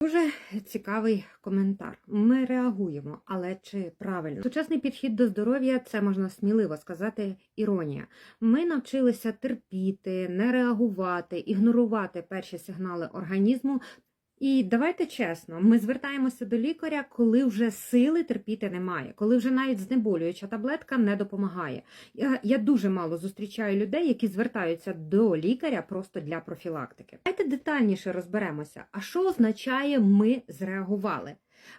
Дуже цікавий коментар. Ми реагуємо, але чи правильно? Сучасний підхід до здоров'я це можна сміливо сказати іронія. Ми навчилися терпіти, не реагувати, ігнорувати перші сигнали організму. І давайте чесно, ми звертаємося до лікаря, коли вже сили терпіти немає, коли вже навіть знеболююча таблетка не допомагає. Я, я дуже мало зустрічаю людей, які звертаються до лікаря просто для профілактики. Давайте детальніше розберемося, а що означає ми зреагували.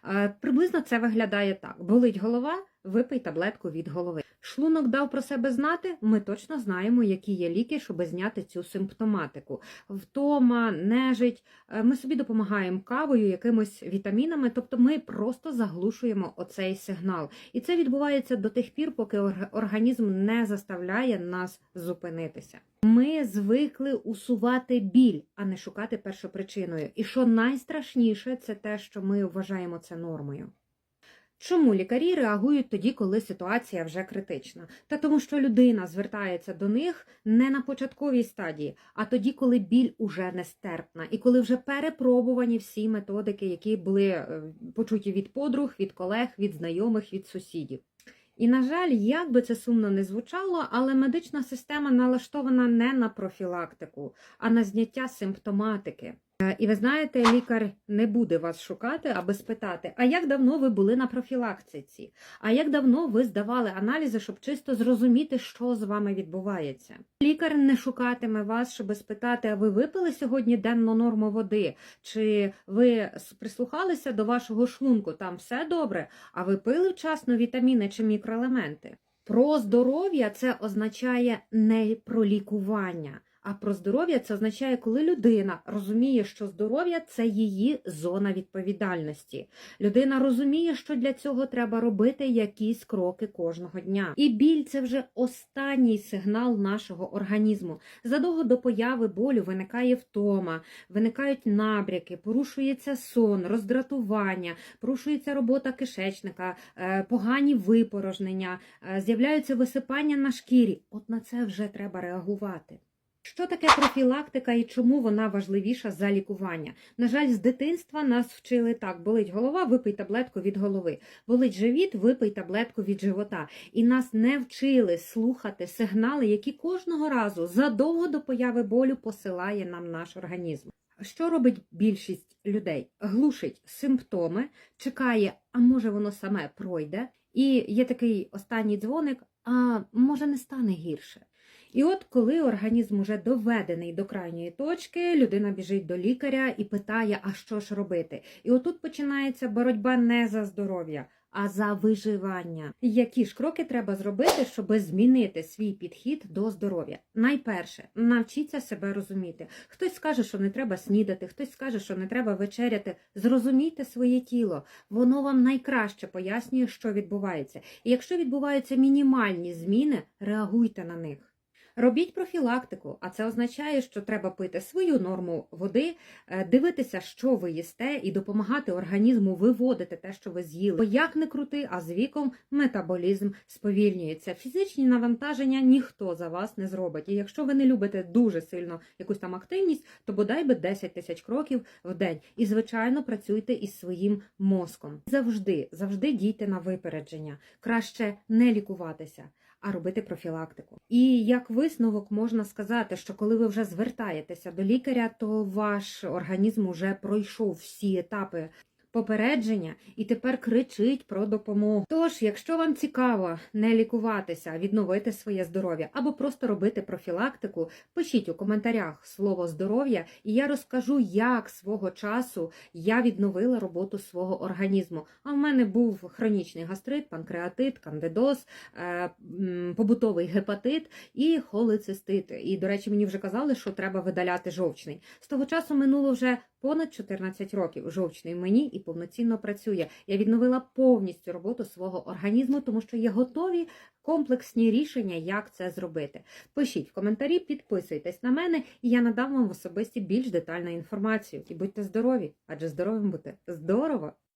Е, Приблизно це виглядає так: болить голова, випий таблетку від голови. Шлунок дав про себе знати. Ми точно знаємо, які є ліки, щоб зняти цю симптоматику. Втома, нежить. Е, Ми собі допомагаємо кавою, якимось вітамінами, тобто ми просто заглушуємо оцей сигнал. І це відбувається до тих пір, поки організм не заставляє нас зупинитися. Ми звикли усувати біль, а не шукати першопричиною. І що найстрашніше, це те, що ми вважаємо це нормою. Чому лікарі реагують тоді, коли ситуація вже критична? Та тому, що людина звертається до них не на початковій стадії, а тоді, коли біль уже нестерпна, і коли вже перепробувані всі методики, які були е, почуті від подруг, від колег, від знайомих, від сусідів. І, на жаль, як би це сумно не звучало, але медична система налаштована не на профілактику, а на зняття симптоматики. Е, І ви знаєте, лікар не буде вас шукати, аби спитати, а як давно ви були на профілактиці? А як давно ви здавали аналізи, щоб чисто зрозуміти, що з вами відбувається? Лікар не шукатиме вас, щоб спитати, а ви випили сьогодні денну норму води? Чи ви прислухалися до вашого шлунку? Там все добре? А ви пили вчасно вітаміни чи мікроелементи? Про здоров'я це означає не про лікування. А про здоров'я це означає, коли людина розуміє, що здоров'я це її зона відповідальності. Людина розуміє, що для цього треба робити якісь кроки кожного дня. І біль це вже останній сигнал нашого організму. Задовго до появи болю виникає втома, виникають набряки, порушується сон, роздратування, порушується робота кишечника, е, погані випорожнення, е, з'являються висипання на шкірі. От на це вже треба реагувати. Що таке профілактика і чому вона важливіша за лікування? На жаль, з дитинства нас вчили так: болить голова, випий таблетку від голови, болить живіт, випий таблетку від живота. І нас не вчили слухати сигнали, які кожного разу задовго до появи болю посилає нам наш організм. Що робить більшість людей? Глушить симптоми, чекає, а може воно саме пройде. І є такий останній дзвоник, а може не стане гірше. І от коли організм уже доведений до крайньої точки, людина біжить до лікаря і питає, а що ж робити? І отут починається боротьба не за здоров'я, а за виживання. Які ж кроки треба зробити, щоб змінити свій підхід до здоров'я? Найперше, навчіться себе розуміти. Хтось скаже, що не треба снідати, хтось скаже, що не треба вечеряти. Зрозумійте своє тіло. Воно вам найкраще пояснює, що відбувається. І якщо відбуваються мінімальні зміни, реагуйте на них. Робіть профілактику, а це означає, що треба пити свою норму води, е, дивитися, що ви їсте, і допомагати організму виводити те, що ви з'їли. Бо як не крути, а з віком метаболізм сповільнюється. Фізичні навантаження ніхто за вас не зробить. І якщо ви не любите дуже сильно якусь там активність, то бодай би 10 тисяч кроків в день. І, звичайно, працюйте із своїм мозком. Завжди, завжди дійте на випередження. Краще не лікуватися а робити профілактику. І як висновок можна сказати, що коли ви вже звертаєтеся до лікаря, то ваш організм уже пройшов всі етапи. Попередження і тепер кричить про допомогу. Тож, якщо вам цікаво не лікуватися, відновити своє здоров'я або просто робити профілактику, пишіть у коментарях слово здоров'я, і я розкажу, як свого часу я відновила роботу свого організму. А в мене був хронічний гастрит, панкреатит, кандидоз, е, побутовий гепатит і холецистит. І, до речі, мені вже казали, що треба видаляти жовчний. З того часу минуло вже понад 14 років. Жовчний мені і повноцінно працює. Я відновила повністю роботу свого організму, тому що є готові комплексні рішення, як це зробити. Пишіть в коментарі, підписуйтесь на мене, і я надам вам в особисті більш детальну інформацію. І будьте здорові, адже здоровим бути здорово!